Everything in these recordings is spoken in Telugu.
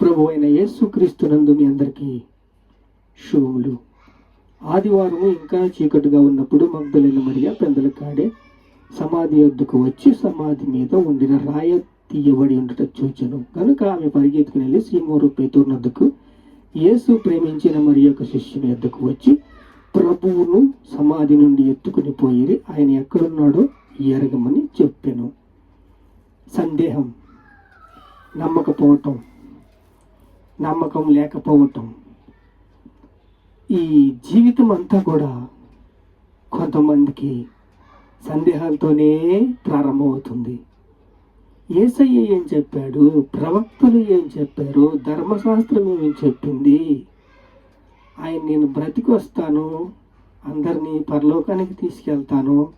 ప్రభు అయిన యేసుక్రీస్తునందు మీ అందరికీ శుభములు. ఆదివారం ఇంకా చీకటిగా ఉన్నప్పుడు మగ్ధులైన మరియా పెందల కాడే సమాధి వద్దకు వచ్చి సమాధి మీద ఉండిన రాయ తీయబడి ఉండట చూచను. కనుక ఆమె పరిగెత్తుకుని వెళ్ళి శ్రీమోరు పేతూర్నద్దుకు యేసు ప్రేమించిన మరి యొక్క శిష్యుని వద్దకు వచ్చి ప్రభువును సమాధి నుండి ఎత్తుకుని పోయి ఆయన ఎక్కడున్నాడో ఎరగమని చెప్పాను. సందేహం నమ్మకపోవటం నమ్మకం లేకపోవటం. ఈ జీవితం అంతా కూడా కొంతమందికి సందేహాలతోనే ప్రారంభమవుతుంది. ఏసయ్య ఏం చెప్పాడు? ప్రవక్తలు ఏం చెప్పారు? ధర్మశాస్త్రం ఏం చెప్పింది? ఆయన నేను బ్రతికొస్తాను అందరినీ పరలోకానికి తీసుకెళ్తాను.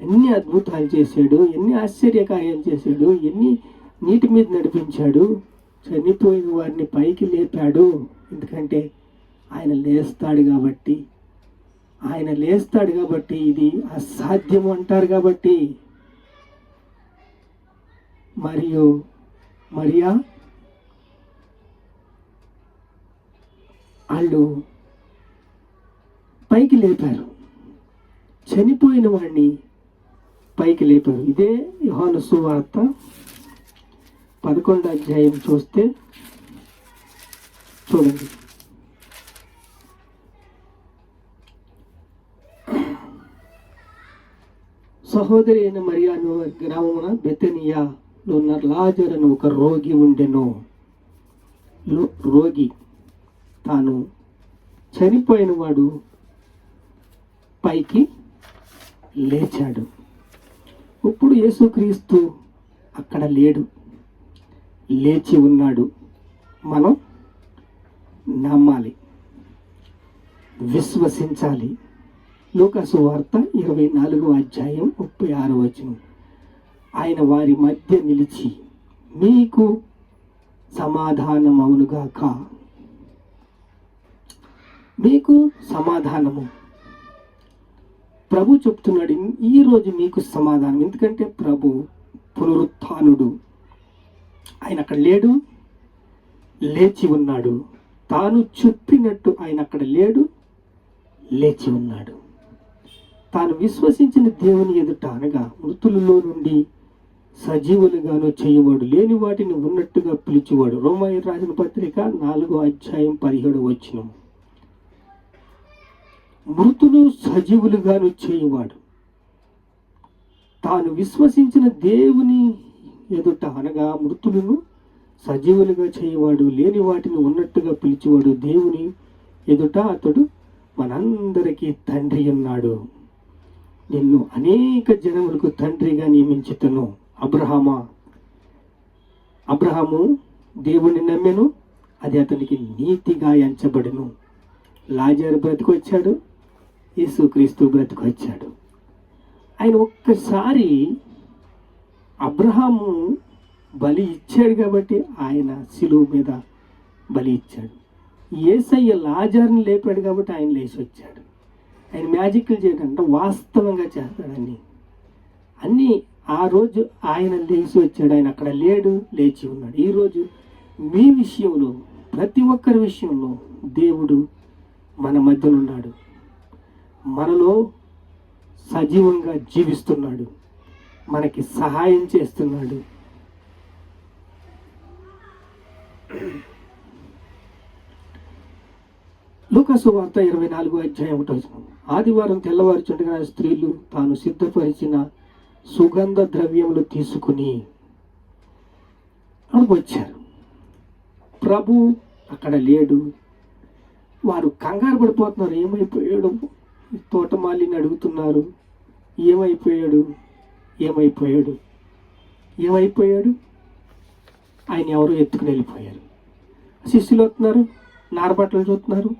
ఎన్ని అద్భుతాలు చేశాడు ఎన్ని ఆశ్చర్యకార్యాలు చేశాడు ఎన్ని నీటి మీద నడిపించాడు. చనిపోయిన వారిని పైకి లేపాడు. ఎందుకంటే ఆయన లేస్తాడు కాబట్టి. ఆయన లేస్తాడు కాబట్టి ఇది అసాధ్యం అంటారు కాబట్టి. మరియు మరియా వాళ్ళు పైకి లేపారు. చనిపోయిన వాడిని పైకి లేపారు. ఇదే యోహాను సువార్త పదకొండు అధ్యాయం చూస్తే చూడండి. సహోదరి అయిన మరియాను గ్రామమున బెతనియాలో ఉన్న లాజరను ఒక రోగి ఉండెను. రోగి తాను చనిపోయిన వాడు పైకి లేచాడు. ఇప్పుడు యేసుక్రీస్తు అక్కడ లేడు. లేచి ఉన్నాడు. మనం నమ్మాలి. విశ్వసించాలి. లూకాసు వార్త ఇరవై నాలుగో అధ్యాయం ముప్పై ఆరో వచనం. ఆయన వారి మధ్య నిలిచి మీకు సమాధానమవునుగాక. మీకు సమాధానము. ప్రభు చెప్తున్నాడు ఈరోజు మీకు సమాధానం. ఎందుకంటే ప్రభు పునరుత్థానుడు. ఆయన అక్కడ లేడు లేచి ఉన్నాడు. తాను చెప్పినట్టు ఆయన అక్కడ లేడు లేచి ఉన్నాడు. తాను విశ్వసించిన దేవుని ఎదుట అనగా మృతులలో నుండి సజీవులుగాను చేయవాడు లేని వాటిని ఉన్నట్టుగా పిలిచేవాడు. రోమాయి రాసిన పత్రిక నాలుగో అధ్యాయం పదిహేడు వచ్చిన మృతులు సజీవులుగాను చేయవాడు. తాను విశ్వసించిన దేవుని ఎదుట అనగా మృతులను సజీవులుగా చేయవాడు లేని వాటిని ఉన్నట్టుగా పిలిచేవాడు దేవుని ఎదుట అతడు మనందరికీ తండ్రి ఉన్నాడు నిన్ను అనేక జనములకు తండ్రిగా నియమించుతను అబ్రహామా. అబ్రహాము దేవుణ్ణి నమ్మెను అది అతనికి నీతిగా ఎంచబడును. లాజర్ బ్రతికొచ్చాడు యేసుక్రీస్తు బ్రతికొచ్చాడు. ఆయన ఒక్కసారి అబ్రహాము బలి ఇచ్చాడు కాబట్టి ఆయన శిలువు మీద బలి ఇచ్చాడు. ఏసయ్య లాజర్ని లేపాడు కాబట్టి ఆయన లేచి వచ్చాడు. ఆయన మ్యాజిక్లు చేయడంటే వాస్తవంగా చేస్తాడని అన్నీ. ఆ రోజు ఆయన లేచి వచ్చాడు. ఆయన అక్కడ లేడు లేచి ఉన్నాడు. ఈరోజు మీ విషయంలో ప్రతి ఒక్కరి విషయంలో దేవుడు మన మధ్యలో ఉన్నాడు. మనలో సజీవంగా జీవిస్తున్నాడు. మనకి సహాయం చేస్తున్నాడు. లూకసు వార్త ఇరవై నాలుగు అధ్యాయం ఒకటి ఆదివారం ఆదివారం తెల్లవారుచుండగా స్త్రీలు తాను సిద్ధపరిచిన సుగంధ ద్రవ్యములు తీసుకుని వచ్చారు. ప్రభు అక్కడ లేడు. వారు కంగారు పడిపోతున్నారు. ఏమైపోయాడు? తోటమాలిని అడుగుతున్నారు. ఏమైపోయాడు? ఏమైపోయాడు? ఏమైపోయాడు? ఆయన ఎవరు ఎత్తుకుని వెళ్ళిపోయారు. శిష్యులు వస్తున్నారు నారబట్టలు చూస్తున్నారు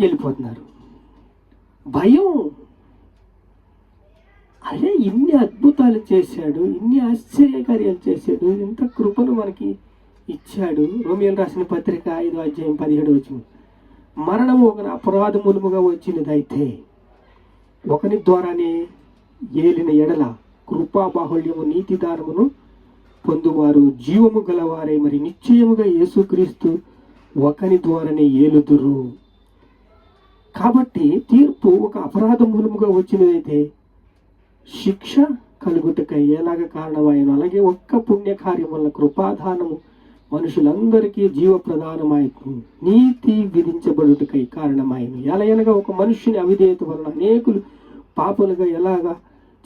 వెళ్ళిపోతున్నారు. భయం. అరే ఇన్ని అద్భుతాలు చేశాడు ఇన్ని ఆశ్చర్యకార్యాలు చేశాడు ఇంత కృపను మనకి ఇచ్చాడు. రోమియోలు రాసిన పత్రిక ఐదో అధ్యాయం పదిహేడు వచ్చింది మరణము ఒక అపరాధ మూలముగా వచ్చినదైతే ఒకని ద్వారానే ఏలిన ఎడల కృపాబాహుళ్యము నీతిదానమును పొందువారు జీవము గలవారే మరి నిశ్చయముగా యేసుక్రీస్తు ఒకని ద్వారానే ఏలుదురు. కాబట్టి తీర్పు ఒక అపరాధ మూలముగా వచ్చినదైతే శిక్ష కలుగుటకై ఎలాగ కారణమాయను అలాగే ఒక్క పుణ్యకార్యం వల్ల కృపాధానము మనుషులందరికీ జీవ ప్రధానమాయకు నీతి విధించబడుటకై కారణమైన ఎలయనగా ఒక మనుష్యుని అవిధేయత వలన అనేకులు పాపులుగా ఎలాగా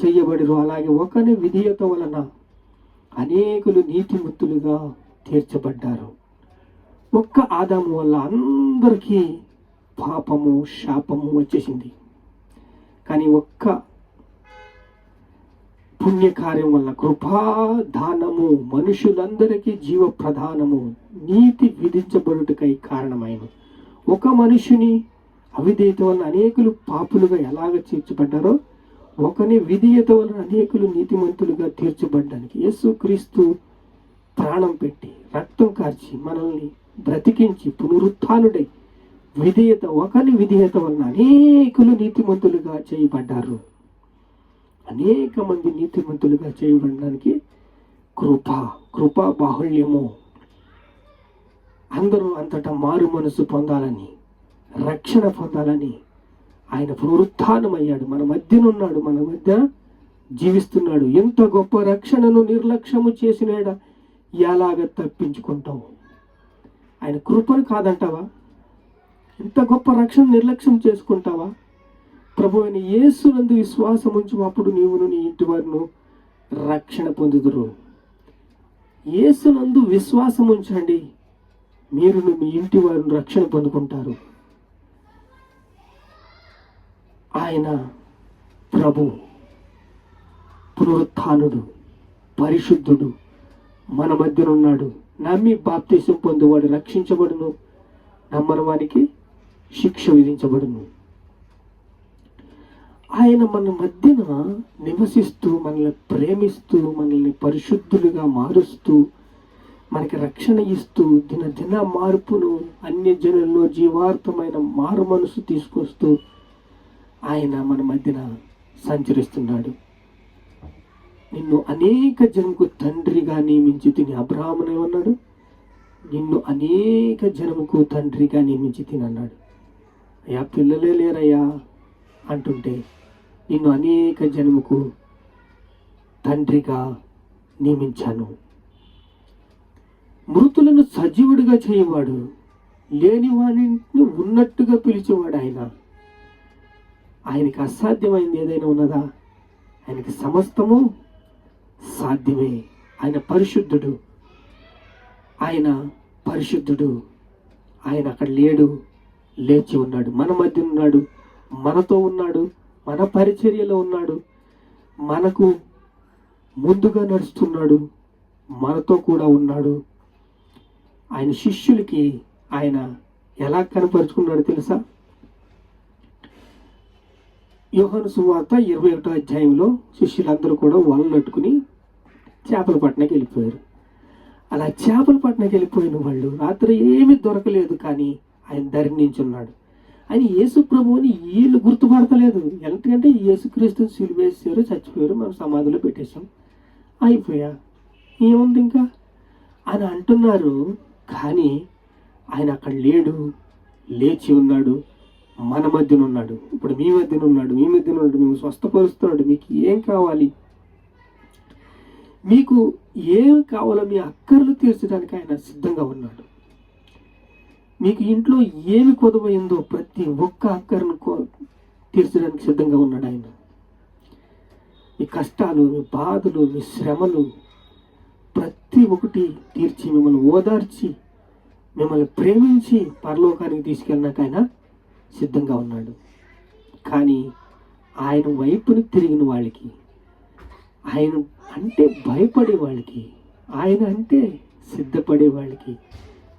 చెయ్యబడిరు అలాగే ఒకని విధేయత వలన అనేకులు నీతిమంతులుగా తీర్చబడ్డారు. ఒక్క ఆదాము వల్ల అందరికీ పాపము శాపము వచ్చేసింది. కానీ ఒక్క పుణ్యకార్యం వల్ల కృపా దానము మనుషులందరికీ జీవ ప్రధానము నీతి విధించబడుటకై కారణమైన ఒక మనుషుని అవిధేయత వల్ల అనేకులు పాపులుగా ఎలాగ తీర్చబడ్డారో ఒకని విధేయత వలన అనేకులు నీతిమంతులుగా తీర్చబడ్డానికి యేసుక్రీస్తు ప్రాణం పెట్టి రక్తం కార్చి మనల్ని బ్రతికించి పునరుత్డై విధేయత ఒకని విధేయత వలన అనేకులు నీతిమంతులుగా చేయబడ్డారు. అనేక మంది నీతిమంతులుగా చేయబడడానికి కృప కృపా బాహుళ్యము. అందరూ అంతటా మారు మనసు పొందాలని రక్షణ పొందాలని ఆయన పునరుత్నమయ్యాడు మన మధ్యనున్నాడు మన మధ్య జీవిస్తున్నాడు. ఎంత గొప్ప రక్షణను నిర్లక్ష్యము చేసినాడ? ఎలాగ తప్పించుకుంటావు ఆయన కృపను కాదంటావా? ఇంత గొప్ప రక్షణ నిర్లక్ష్యం చేసుకుంటావా? ప్రభు అయిన యేసునందు విశ్వాసం ఉంచు అప్పుడు నీవును నీ ఇంటి వారిను రక్షణ పొందుదురు. యేసునందు విశ్వాసం ఉంచండి. మీరును మీ ఇంటి వారిని రక్షణ పొందుకుంటారు. ఆయన ప్రభు పునరుత్థానుడు పరిశుద్ధుడు మన మధ్యనున్నాడు. నమ్మి బాప్తీసం పొందువాడు రక్షించబడును. నమ్మని వానికి శిక్ష విధించబడును. ఆయన మన మధ్యన నివసిస్తూ మనల్ని ప్రేమిస్తూ మనల్ని పరిశుద్ధులుగా మారుస్తూ మనకి రక్షణ ఇస్తూ దిన దిన మార్పును అన్య జనుల్లో జీవార్థమైన మారు మనసు తీసుకొస్తూ ఆయన మన మధ్యన సంచరిస్తున్నాడు. నిన్ను అనేక జనముకు తండ్రిగా నియమించి తిని అబ్రాహ్మణ ఏమన్నాడు? నిన్ను అనేక జనముకు తండ్రిగా నియమించి తిని అన్నాడు. అయ్యా పిల్లలే లేరయ్యా అంటుంటే నిన్ను అనేక జనముకు తండ్రిగా నియమించాను. మృతులను సజీవుడిగా చేయవాడు లేని వాడిని ఉన్నట్టుగా పిలిచేవాడు ఆయన. ఆయనకి అసాధ్యమైంది ఏదైనా ఉన్నదా? ఆయనకి సమస్తము సాధ్యమే. ఆయన పరిశుద్ధుడు. ఆయన పరిశుద్ధుడు. ఆయన అక్కడ లేడు లేచి ఉన్నాడు. మన మధ్య ఉన్నాడు మనతో ఉన్నాడు మన పరిచర్యలో ఉన్నాడు మనకు ముందుగా నడుస్తున్నాడు మనతో కూడా ఉన్నాడు. ఆయన శిష్యులకి ఆయన ఎలా కనపరుచుకున్నాడు తెలుసా? యోహాను సువార్త ఇరవై ఒకటో అధ్యాయంలో శిష్యులందరూ కూడా వలనట్టుకుని చేపల పట్టణకి వెళ్ళిపోయారు. అలా చేపల పట్టణకి వెళ్ళిపోయిన వాళ్ళు రాత్రి ఏమీ దొరకలేదు కానీ ఆయన ధరించున్నాడు ఆయన యేసు ప్రభువుని వీళ్ళు గుర్తుపడతలేదు. ఎందుకంటే యేసుక్రీస్తుని సిలువేసారు చచ్చిపోయారు మనం సమాధిలో పెట్టేశాం. అయిపోయా? ఏముంది ఇంకా? అని అంటున్నారు. కానీ ఆయన అక్కడ లేడు లేచి ఉన్నాడు. మన మధ్యన ఉన్నాడు ఇప్పుడు మీ మధ్యన ఉన్నాడు మీ మధ్యన ఉన్నాడు మేము స్వస్థపరుస్తున్నాడు. మీకు ఏం కావాలి? మీకు ఏం కావాలో మీ అక్కర్లు తీర్చడానికి ఆయన సిద్ధంగా ఉన్నాడు. మీకు ఇంట్లో ఏమి కొదవైందో ప్రతి ఒక్క అక్కర్ను కో- తీర్చడానికి సిద్ధంగా ఉన్నాడు ఆయన. మీ కష్టాలు మీ బాధలు మీ శ్రమలు ప్రతి ఒక్కటి తీర్చి మిమ్మల్ని ఓదార్చి మిమ్మల్ని ప్రేమించి పరలోకానికి తీసుకెళ్ళినాక ఆయన సిద్ధంగా ఉన్నాడు. కానీ ఆయన వైపుని తిరిగిన వాళ్ళకి ఆయన అంటే భయపడే వాళ్ళకి ఆయన అంటే సిద్ధపడే వాళ్ళకి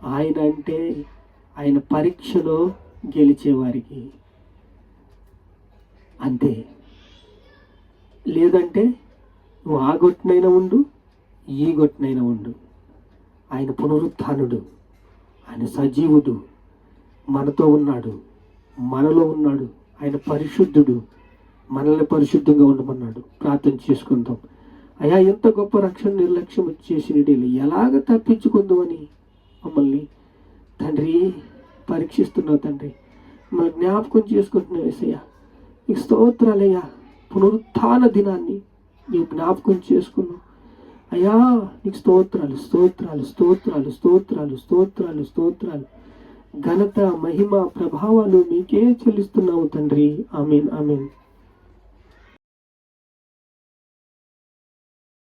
ఆయన అంటే ఆయన పరీక్షలో గెలిచేవారికి అంతే. లేదంటే నువ్వు ఆ గొట్టునైనా ఉండు ఈ గొట్టునైనా ఉండు. ఆయన పునరుత్నుడు ఆయన సజీవుడు మనతో ఉన్నాడు. మనలో ఉన్నాడు. ఆయన పరిశుద్ధుడు. మనల్ని పరిశుద్ధంగా ఉండమన్నాడు. ప్రార్థన చేసుకుందాం. అయ్యా ఎంత గొప్ప రక్షణ నిర్లక్ష్యం చేసిన ఎలాగ తప్పించుకుందామని మమ్మల్ని? తండ్రి పరీక్షిస్తున్నావు తండ్రి. మమ్మల్ని జ్ఞాపకం చేసుకుంటున్నావు ఏసయ్య. నీకు స్తోత్రాలయ్యా. పునరుత్థాన దినాన్ని నీవు జ్ఞాపకం చేసుకున్నావు. అయ్యా నీకు స్తోత్రాలు స్తోత్రాలు స్తోత్రాలు స్తోత్రాలు స్తోత్రాలు స్తోత్రాలు. ఘనత మహిమ ప్రభావాలు మీకే చెల్లిస్తున్నావు తండ్రి. Amen amen.